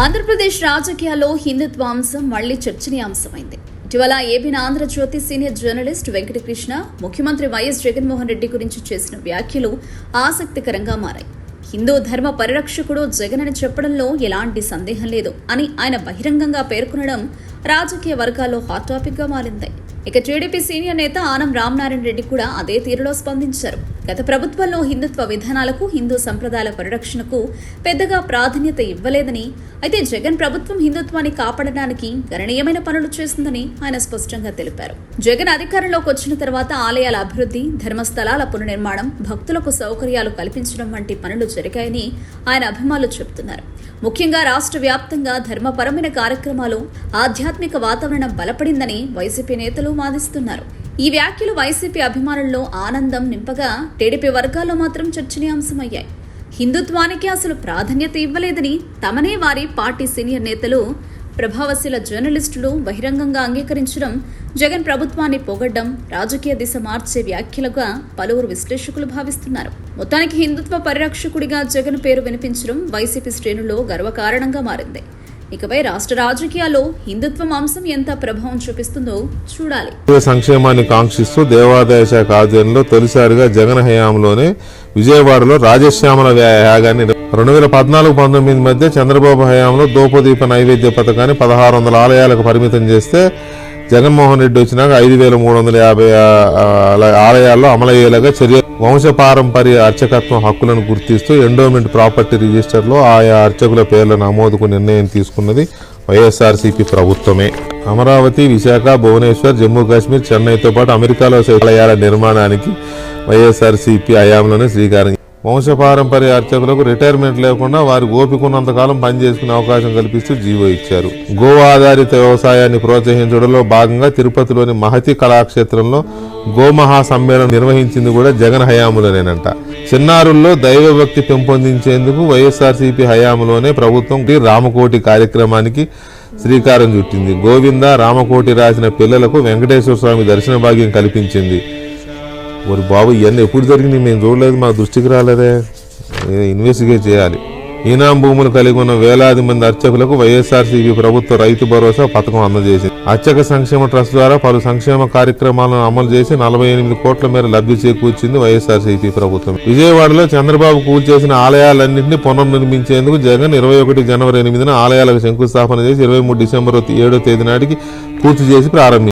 ఆంధ్రప్రదేశ్ రాజకీయాల్లో హిందుత్వ అంశం మళ్ళీ చర్చనీయాంశమైంది. ఇటీవల ABN Andhrajyothy senior journalist Venkatakrishna ముఖ్యమంత్రి వైఎస్ జగన్మోహన్ రెడ్డి గురించి చేసిన వ్యాఖ్యలు ఆసక్తికరంగా మారాయి. హిందూ ధర్మ పరిరక్షకుడు జగన్ అని చెప్పడంలో ఎలాంటి సందేహం లేదు అని ఆయన బహిరంగంగా పేర్కొనడం రాజకీయ వర్గాల్లో హాట్ టాపిక్గా మారింది. ఇక టీడీపీ సీనియర్ నేత ఆనం రామనారాయణ రెడ్డి కూడా అదే తీరులో స్పందించారు. గత ప్రభుత్వంలో హిందుత్వ విధానాలకు హిందూ సంప్రదాయాల పరిరక్షణకు పెద్దగా ప్రాధాన్యత ఇవ్వలేదని అయితే జగన్ ప్రభుత్వం హిందుత్వాన్ని కాపాడడానికి గణనీయమైన పనులు చేసిందని ఆయన స్పష్టంగా తెలిపారు. జగన్ అధికారంలోకి వచ్చిన తర్వాత ఆలయాల అభివృద్ధి ధర్మస్థలాల పునర్నిర్మాణం భక్తులకు సౌకర్యాలు కల్పించడం వంటి పనులు జరిగాయని ఆయన అభిమానులు చెబుతున్నారు. ముఖ్యంగా రాష్ట్ర వ్యాప్తంగా ధర్మపరమైన కార్యక్రమాలు ఆధ్యాత్మిక వాతావరణం బలపడిందని వైసీపీ నేతలు వాదిస్తున్నారు. ఈ వ్యాఖ్యలు వైసీపీ అభిమానుల్లో ఆనందం నింపగా టీడీపీ వర్గాల్లో మాత్రం చర్చనీయాంశమయ్యాయి. హిందుత్వానికి అసలు ప్రాధాన్యత ఇవ్వలేదని తమనే వారి పార్టీ సీనియర్ నేతలు ప్రభావశీల జర్నలిస్టులు బహిరంగంగా అంగీకరించడం జగన్ ప్రభుత్వాన్ని పొగడ్డం రాజకీయ దిశ మార్చే వ్యాఖ్యలుగా పలువురు విశ్లేషకులు భావిస్తున్నారు. మొత్తానికి హిందుత్వ పరిరక్షకుడిగా జగన్ పేరు వినిపించడం వైసీపీ శ్రేణుల్లో గర్వకారణంగా మారింది. ఇకపై రాష్ట్ర రాజకీయాల్లో హిందుత్వం అంశం ఎంత ప్రభావం చూపిస్తుందో చూడాలి. సంక్షేమాన్ని కాంక్షిస్తూ దేవాదాయ శాఖ ఆధ్వర్యంలో తొలిసారిగా జగన్ హయాంలోనే విజయవాడలో రాజశ్యామల వ్యా- యాగాన్ని రెండు వేల పద్నాలుగు పంతొమ్మిది మధ్య చంద్రబాబు హయాంలో దోపదీప నైవేద్య పథకాన్ని పదహారు వందల ఆలయాలకు పరిమితం చేస్తే జగన్మోహన్ రెడ్డి వచ్చినాక ఐదు వేల మూడు వందల యాభై ఆ- ఆలయాల్లో అమలయ్యేలాగా చర్య వంశపారంపర్య అర్చకత్వం హక్కులను గుర్తిస్తూ ఎండోమెంట్ ప్రాపర్టీ రిజిస్టర్లో ఆయా అర్చకుల పేర్ల నమోదుకు నిర్ణయం తీసుకున్నది వైఎస్ఆర్సీపీ ప్రభుత్వమే. అమరావతి విశాఖ భువనేశ్వర్ జమ్మూ కాశ్మీర్ చెన్నైతో పాటు అమెరికాలో శివాలయాల నిర్మాణానికి వైఎస్ఆర్సీపీ హయాంలోనే శ్రీకారం వంశపారంపర్య అర్చకులకు రిటైర్మెంట్ లేకుండా వారి ఓపికన్నంతకాలం పనిచేసుకునే అవకాశం కల్పిస్తూ జీవో ఇచ్చారు. గో ఆధారిత వ్యవసాయాన్ని ప్రోత్సహించడంలో భాగంగా తిరుపతిలోని మహతి కళాక్షేత్రంలో గోమహా సమ్మేళనం నిర్వహించింది కూడా జగన్ హయాంలోనేనంట. చిన్నారుల్లో దైవభక్తి పెంపొందించేందుకు వైఎస్ఆర్సీపీ హయాంలోనే ప్రభుత్వం రామకోటి కార్యక్రమానికి శ్రీకారం చుట్టింది. గోవింద రామకోటి రాసిన పిల్లలకు వెంకటేశ్వర స్వామి దర్శన భాగ్యం కల్పించింది. మరి బాబు ఇవన్నీ ఎప్పుడు జరిగింది మేము చూడలేదు మా దృష్టికి రాలేదే ఇన్వెస్టిగేట్ చేయాలి ఈనాం భూములు కలిగి ఉన్న వేలాది మంది అర్చకులకు వైఎస్ఆర్సీపీ ప్రభుత్వ రైతు భరోసా పథకం అందజేసింది అర్చక సంక్షేమ ట్రస్ట్ ద్వారా పలు సంక్షేమ కార్యక్రమాలను అమలు చేసి నలభై ఎనిమిది కోట్ల మేర లబ్ధి చేకూర్చింది వైఎస్ఆర్సీపీ ప్రభుత్వం విజయవాడలో చంద్రబాబు కూల్చేసిన ఆలయాలన్నింటినీ పునర్నిర్మించేందుకు జగన్ ఇరవై ఒకటి జనవరి ఎనిమిదిన ఆలయాలకు శంకుస్థాపన చేసి ఇరవై మూడు డిసెంబర్ ఏడో తేదీ నాటికి పూర్తి చేసి ప్రారంభించారు.